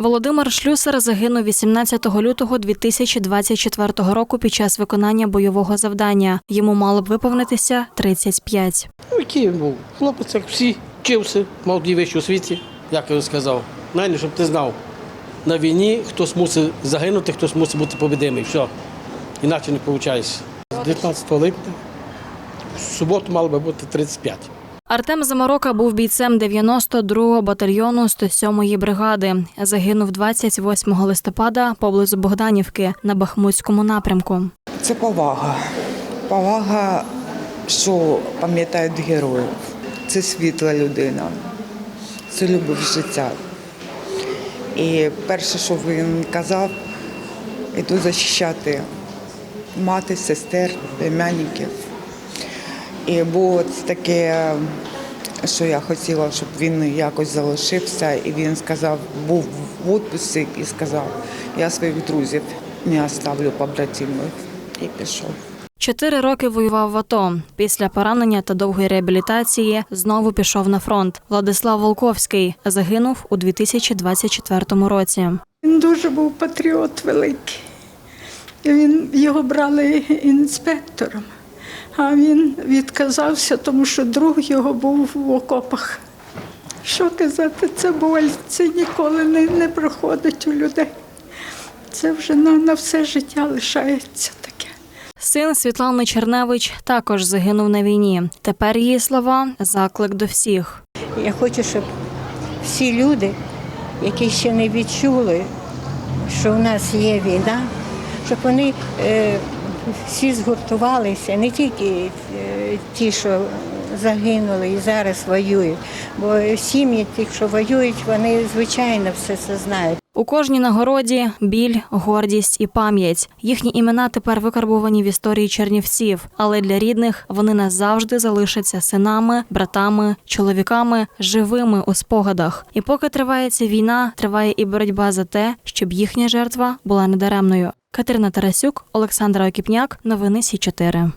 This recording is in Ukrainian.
Володимир Шлюсер загинув 18 лютого 2024 року під час виконання бойового завдання. Йому мало б виповнитися 35. Ну, який він був? Хлопець, як всі, вчився, мав дві вищі освіті, як я сказав. Найне, щоб ти знав, на війні хтось мусить загинути, хтось мусить бути побідимий. Все. Іначе не виходить. З 19 липня в суботу мало би бути 35. Артем Заморока був бійцем 92-го батальйону 107-ї бригади. Загинув 28 листопада поблизу Богданівки на Бахмутському напрямку. Це повага. Повага, що пам'ятають героїв. Це світла людина, це любов життя. І перше, що він казав, іду захищати мати, сестер, племянників. І було таке, що я хотіла, щоб він якось залишився. І він сказав, був в відпустці і сказав, я своїх друзів не оставлю побратимів. І пішов. Чотири роки воював в АТО. Після поранення та довгої реабілітації знову пішов на фронт. Владислав Волковський загинув у 2024 році. Він дуже був патріот великий. Він його брали інспектором, а він відказався, тому що друг його був в окопах. Що казати, це боль, це ніколи не, не проходить у людей. Це вже на, на все життя лишається таке. Син Світлани Черневич також загинув на війні. Тепер її слова заклик до всіх. Я хочу, щоб всі люди, які ще не відчули, що в нас є війна, щоб вони е, всі згуртувалися, не тільки е, ті, що загинули і зараз воюють, бо сім'ї тих, що воюють, вони звичайно все це знають. У кожній нагороді біль, гордість і пам'ять. Їхні імена тепер викарбовані в історії чернівців, але для рідних вони назавжди залишаться синами, братами, чоловіками, живими у спогадах. І поки триває ця війна, триває і боротьба за те, щоб їхня жертва була недаремною. Катерина Тарасюк, Олександра Окіпняк, новини Сі 4